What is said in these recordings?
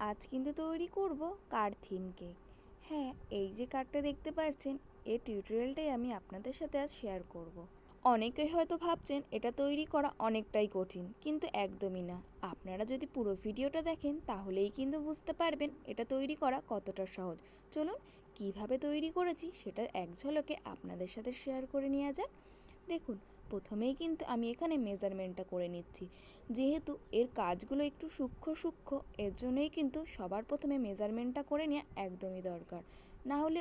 আজ কিন্তু তৈরি করব কার থিম কেক হ্যাঁ এই যে কার্ডটা দেখতে পাচ্ছেন এই টিউটোরিয়ালটাই আমি আপনাদের সাথে আজ শেয়ার করব। অনেকেই হয়তো ভাবছেন এটা তৈরি করা অনেকটাই কঠিন, কিন্তু একদমই না। আপনারা যদি পুরো ভিডিওটা দেখেন, তাহলেই কিন্তু বুঝতে পারবেন এটা তৈরি করা কতটা সহজ। চলুন, কীভাবে তৈরি করেছি সেটা এক ঝলকে আপনাদের সাথে শেয়ার করে নেওয়া যাক। দেখুন প্রথমেই কিন্তু আমি এখানে মেজারমেন্টটা করে নিচ্ছি। যেহেতু এর কাজগুলো একটু সূক্ষ্ম সূক্ষ্ম, এর জন্যই কিন্তু সবার প্রথমে মেজারমেন্টটা করে নেওয়া একদমই দরকার। না হলে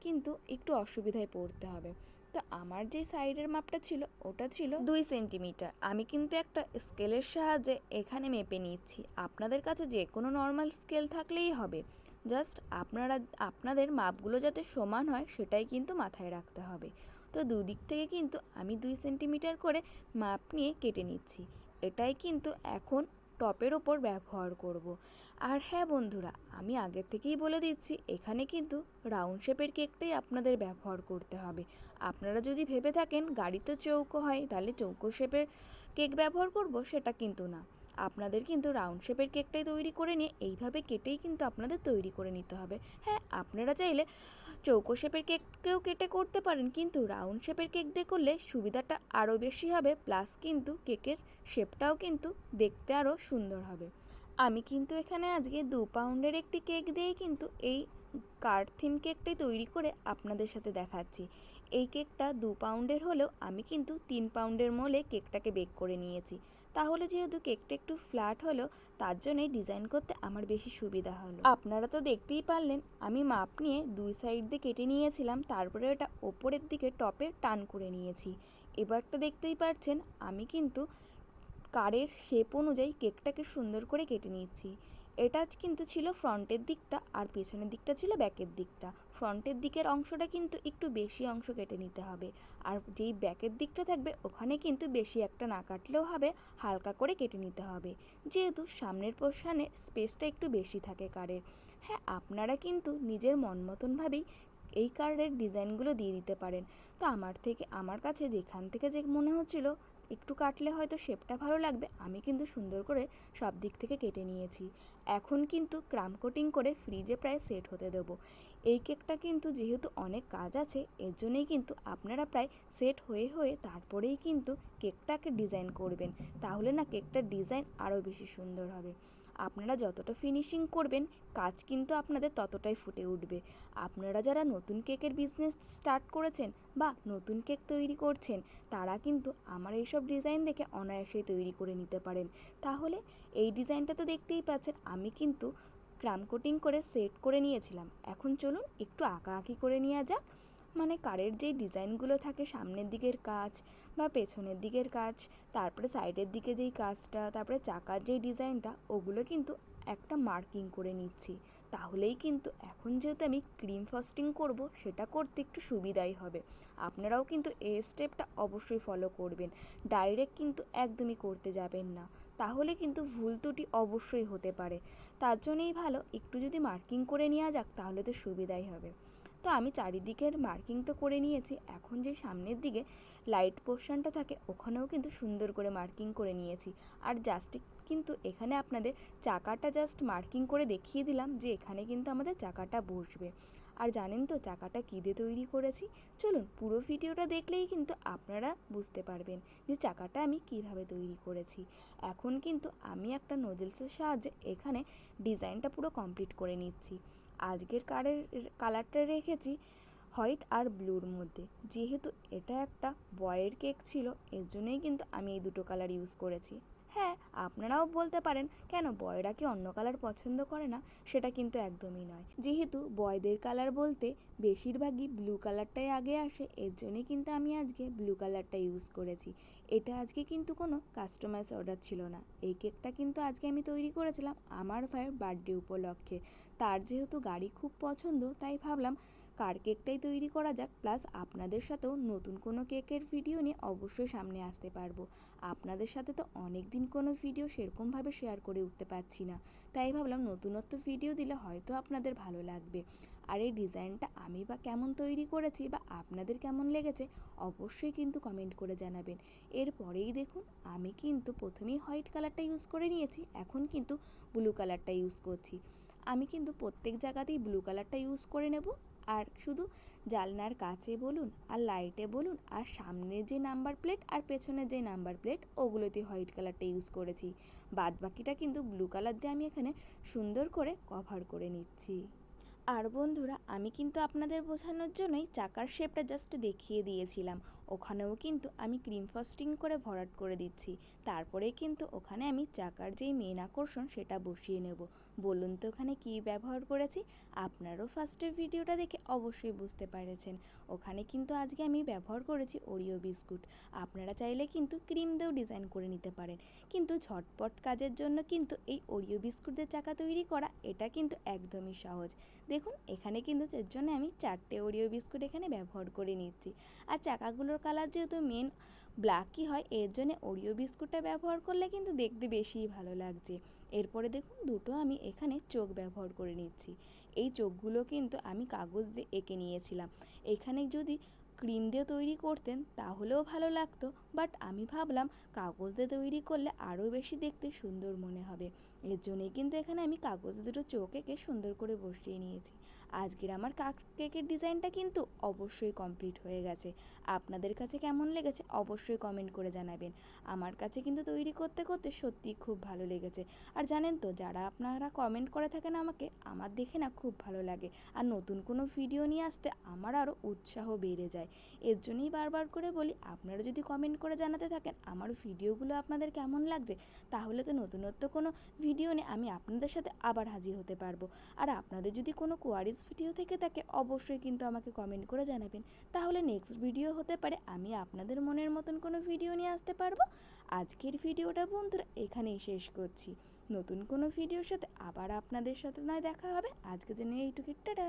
কিন্তু একটু অসুবিধায় পড়তে হবে। তো আমার যে সাইডের মাপটা ছিল, ওটা ছিল দুই সেন্টিমিটার আমি কিন্তু একটা স্কেলের সাহায্যে এখানে মেপে নিচ্ছি। আপনাদের কাছে যে কোনো নর্মাল স্কেল থাকলেই হবে। জাস্ট আপনারা, আপনাদের মাপগুলো যাতে সমান হয়, সেটাই কিন্তু মাথায় রাখতে হবে। তো দুদিক থেকে কিন্তু আমি দুই সেন্টিমিটার করে মাপ নিয়ে কেটে নিচ্ছি। এটাই কিন্তু এখন টপের ওপর ব্যবহার করব। আর হ্যাঁ বন্ধুরা, আমি আগের থেকেই বলে দিচ্ছি, এখানে কিন্তু রাউন্ড শেপের কেকটাই আপনাদের ব্যবহার করতে হবে। আপনারা যদি ভেবে থাকেন গাড়িতে চৌকো হয়, তাহলে চৌকো শেপের কেক ব্যবহার করব, সেটা কিন্তু না। আপনাদের কিন্তু রাউন্ড শেপের কেকটাই তৈরি করে নিয়ে এইভাবে কেটেই কিন্তু আপনাদের তৈরি করে নিতে হবে। হ্যাঁ আপনারা চাইলে চৌকো শেপের কেককেও কেটে করতে পারেন, কিন্তু রাউন্ড শেপের কেক দিয়ে করলে সুবিধাটা আরও বেশি হবে প্লাস কিন্তু কেকের শেপটাও কিন্তু দেখতে আরও সুন্দর হবে। আমি কিন্তু এখানে আজকে দু পাউন্ডের একটি কেক দিয়ে কিন্তু এই কার্ড থিম কেকটি তৈরি করে আপনাদের সাথে দেখাচ্ছি। এই কেকটা দু পাউন্ডের হলেও আমি কিন্তু তিন পাউন্ডের মোলে কেকটাকে বেক করে নিয়েছি। তাহলে যেহেতু কেকটা একটু ফ্ল্যাট হলো, তার জন্যই ডিজাইন করতে আমার বেশি সুবিধা হলো। আপনারা তো দেখতেই পারলেন, আমি মাপ নিয়ে দুই সাইড দিয়ে কেটে নিয়েছিলাম, তারপরে ওটা ওপরের দিকে টপে টান করে নিয়েছি। এবারটা দেখতেই পারছেন, আমি কিন্তু কারের শেপ অনুযায়ী কেকটাকে সুন্দর করে কেটে নিচ্ছি এটা কিন্তু ছিল ফ্রন্টের দিকটা আর পেছনের দিকটা ছিল ব্যাকের দিকটা। ফ্রন্টের দিকের অংশটা কিন্তু একটু বেশি অংশ কেটে নিতে হবে। আর যেই ব্যাকের দিকটা থাকবে, ওখানে কিন্তু বেশি একটা না কাটলেও হবে, হালকা করে কেটে নিতে হবে। যেহেতু সামনের পোর্শানে স্পেসটা একটু বেশি থাকে কারের। হ্যাঁ আপনারা কিন্তু নিজের মন মতনভাবেই এই কার্ডের ডিজাইনগুলো দিয়ে দিতে পারেন। তো আমার থেকে, আমার কাছে যেখান থেকে যে মনে হচ্ছিল একটু কাটলে হয়তো শেপটা ভালো লাগবে, আমি কিন্তু সুন্দর করে সব দিক থেকে কেটে নিয়েছি। এখন কিন্তু ক্রাম কোটিং করে ফ্রিজে প্রায় সেট হতে দেবো। এই কেকটা কিন্তু যেহেতু অনেক কাজ আছে, এর জন্যেই কিন্তু আপনারা প্রায় সেট হয়ে হয়ে তারপরেই কিন্তু কেকটাকে ডিজাইন করবেন। তাহলে না কেকটার ডিজাইন আরও বেশি সুন্দর হবে। আপনারা যতটা ফিনিশিং করবেন, কাজ কিন্তু আপনাদের ততটাই ফুটে উঠবে। আপনারা যারা নতুন কেকের বিজনেস স্টার্ট করেছেন বা নতুন কেক তৈরি করছেন, তারা কিন্তু আমার এইসব ডিজাইন দেখে অনায়াসেই তৈরি করে নিতে পারেন। তাহলে এই ডিজাইনটা তো দেখতেই পাচ্ছেন, আমি কিন্তু ক্রাম কোটিং করে সেট করে নিয়েছিলাম। এখন চলুন একটু আঁকা আঁকি করে নেওয়া যাক। মানে কারের যেই ডিজাইনগুলো থাকে সামনের দিকের কাজ বা পেছনের দিকের কাজ, তারপরে সাইডের দিকে যেই কাজটা, তারপরে চাকার যেই ডিজাইনটা, ওগুলো কিন্তু একটা মার্কিং করে নিচ্ছি। তাহলেই কিন্তু এখন যেহেতু আমি ক্রিম ফস্টিং করব, সেটা করতে একটু সুবিধাই হবে। আপনারাও কিন্তু এই স্টেপটা অবশ্যই ফলো করবেন। ডাইরেক্ট কিন্তু একদমই করতে যাবেন না। তাহলে কিন্তু ভুল ত্রুটি অবশ্যই হতে পারে। তার জন্যই ভালো, একটু যদি মার্কিং করে নেওয়া যাক, তাহলে তো সুবিধাই হবে। তো আমি চারিদিকের মার্কিং তো করে নিয়েছি। এখন যে সামনের দিকে লাইট পোর্শনটা থাকে, ওখানেও কিন্তু সুন্দর করে মার্কিং করে নিয়েছি। আর জাস্ট কিন্তু এখানে আপনাদের চাকাটা জাস্ট মার্কিং করে দেখিয়ে দিলাম যে এখানে কিন্তু আমাদের চাকাটা বসবে। আর জানেন তো চাকাটা কী দিয়ে তৈরি করেছি? চলুন পুরো ভিডিওটা দেখলেই কিন্তু আপনারা বুঝতে পারবেন যে চাকাটা আমি কীভাবে তৈরি করেছি। এখন কিন্তু আমি একটা নোজেলসের সাহায্যে এখানে ডিজাইনটা পুরো কমপ্লিট করে নিচ্ছি। আজকের কারের কালারটা রেখেছি হোয়াইট আর ব্লুর মধ্যে। যেহেতু এটা একটা বয়ের কেক ছিল, এর জন্যই কিন্তু আমি এই দুটো কালার ইউজ করেছি। হ্যাঁ আপনারাও বলতে পারেন। কেন, বয়রা কি অন্য কালার পছন্দ করে না? সেটা কিন্তু একদমই নয়। যেহেতু বয়দের কালার বলতে বেশিরভাগই ব্লু কালারটাই আগে আসে, এর জন্যই কিন্তু আমি আজকে ব্লু কালারটা ইউজ করেছি। এটা আজকে কিন্তু কোনো কাস্টমাইজ অর্ডার ছিল না। এই কেকটা কিন্তু আজকে আমি তৈরি করেছিলাম আমার ভাইয়ের বার্থডে উপলক্ষে। তার যেহেতু গাড়ি খুব পছন্দ, তাই ভাবলাম কার কেকটাই তৈরি করা যাক, প্লাস আপনাদের সাথেও নতুন কোনো কেকের ভিডিও নিয়ে অবশ্যই সামনে আসতে পারব। আপনাদের সাথে তো অনেক দিন কোনো ভিডিও সেরকমভাবে শেয়ার করে উঠতে পারছি না। তাই ভাবলাম নতুনত্ব ভিডিও দিলে হয়তো আপনাদের ভালো লাগবে। আর এই ডিজাইনটা আমি বা কেমন তৈরি করেছি বা আপনাদের কেমন লেগেছে, অবশ্যই কিন্তু কমেন্ট করে জানাবেন। এরপরেই দেখুন, আমি কিন্তু প্রথমেই হোয়াইট কালারটা ইউজ করে নিয়েছি, এখন কিন্তু ব্লু কালারটা ইউজ করছি। আমি কিন্তু প্রত্যেক জায়গাতেই ব্লু কালারটা ইউজ করে নেব। আর শুধু জালনার কাছে বলুন, আর লাইটে বলুন, আর সামনে যে নাম্বার প্লেট আর পেছনে যে নাম্বার প্লেট ওগুলোতে হোয়াইট কালারটা ইউজ করেছি। বাদ বাকিটা কিন্তু ব্লু কালার দিয়ে আমি এখানে সুন্দর করে কভার করে নিচ্ছি। আর বন্ধুরা, আমি কিন্তু আপনাদের বোঝানোর জন্যই চাকার শেপটা জাস্ট দেখিয়ে দিয়েছিলাম। ওখানেও কিন্তু আমি ক্রিম ফ্রস্টিং করে ভরাট করে দিচ্ছি। তারপরে কিন্তু ওখানে আমি চাকার যেই মেন আকর্ষণ সেটা বসিয়ে নেব। বলুন তো ওখানে কী ব্যবহার করেছি? আপনারও ফার্স্টের ভিডিওটা দেখে অবশ্যই বুঝতে পেরেছেন। ওখানে কিন্তু আজকে আমি ব্যবহার করেছি ওরিও বিস্কুট আপনারা চাইলে কিন্তু ক্রিম দিয়েও ডিজাইন করে নিতে পারেন। কিন্তু ঝটপট কাজের জন্য কিন্তু এই ওরিও বিস্কুটের চাকা তৈরি করা, এটা কিন্তু একদমই সহজ। দেখুন, এখানে কিন্তু এর জন্য আমি চারটে ওরিও বিস্কুট এখানে ব্যবহার করে নিচ্ছি। আর চাকাগুলোর কালার যেহেতু মেন ব্ল্যাকই হয়, এর জন্য ওরিও বিস্কুটটা ব্যবহার করলে কিন্তু দেখতে বেশিই ভালো লাগছে। এরপরে দেখুন, দুটো আমি এখানে চোখ ব্যবহার করে নিচ্ছি। এই চোখগুলো কিন্তু আমি কাগজ দিয়ে এঁকে নিয়েছিলাম। এখানে যদি ক্রিম দিয়ে তৈরি করতেন, তাহলেও ভালো লাগতো। বাট আমি ভাবলাম কাগজ দিয়ে তৈরি করলে আরও বেশি দেখতে সুন্দর মনে হবে। এর জন্যই কিন্তু এখানে আমি কাগজ দুটো চোখ এঁকে সুন্দর করে বসিয়ে নিয়েছি। আজকের আমার কাক কেকের ডিজাইনটা কিন্তু অবশ্যই কমপ্লিট হয়ে গেছে। আপনাদের কাছে কেমন লেগেছে অবশ্যই কমেন্ট করে জানাবেন। আমার কাছে কিন্তু তৈরি করতে করতে সত্যিই খুব ভালো লেগেছে। আর জানেন তো, যারা আপনারা কমেন্ট করে থাকেন আমাকে, আমার দেখে না খুব ভালো লাগে। আর নতুন কোনো ভিডিও নিয়ে আসতে আমার আরও উৎসাহ বেড়ে যায়। এর জন্যই বারবার করে বলি, আপনারা যদি কমেন্ট করে জানাতে থাকেন, আমার ভিডিওগুলো আপনাদের কেমন লাগছে? তাহলে তো নতুনত্ব কোনো ভিডিও নিয়ে আমি আপনাদের সাথে আবার হাজির হতে পারব। আর আপনাদের যদি কোনো কোয়ারিজ ভিডিও থেকে থাকে, অবশ্যই কিন্তু আমাকে কমেন্ট করে জানাবেন। তাহলে নেক্সট ভিডিও হতে পারে, আমি আপনাদের মনের মতন কোনো ভিডিও নিয়ে আসতে পারব। আজকের ভিডিওটা বন্ধুরা এখানেই শেষ করছি। নতুন কোনো ভিডিওর সাথে আবার আপনাদের সাথে নয়, দেখা হবে। আজকে জন্য এইটুকু টাটা!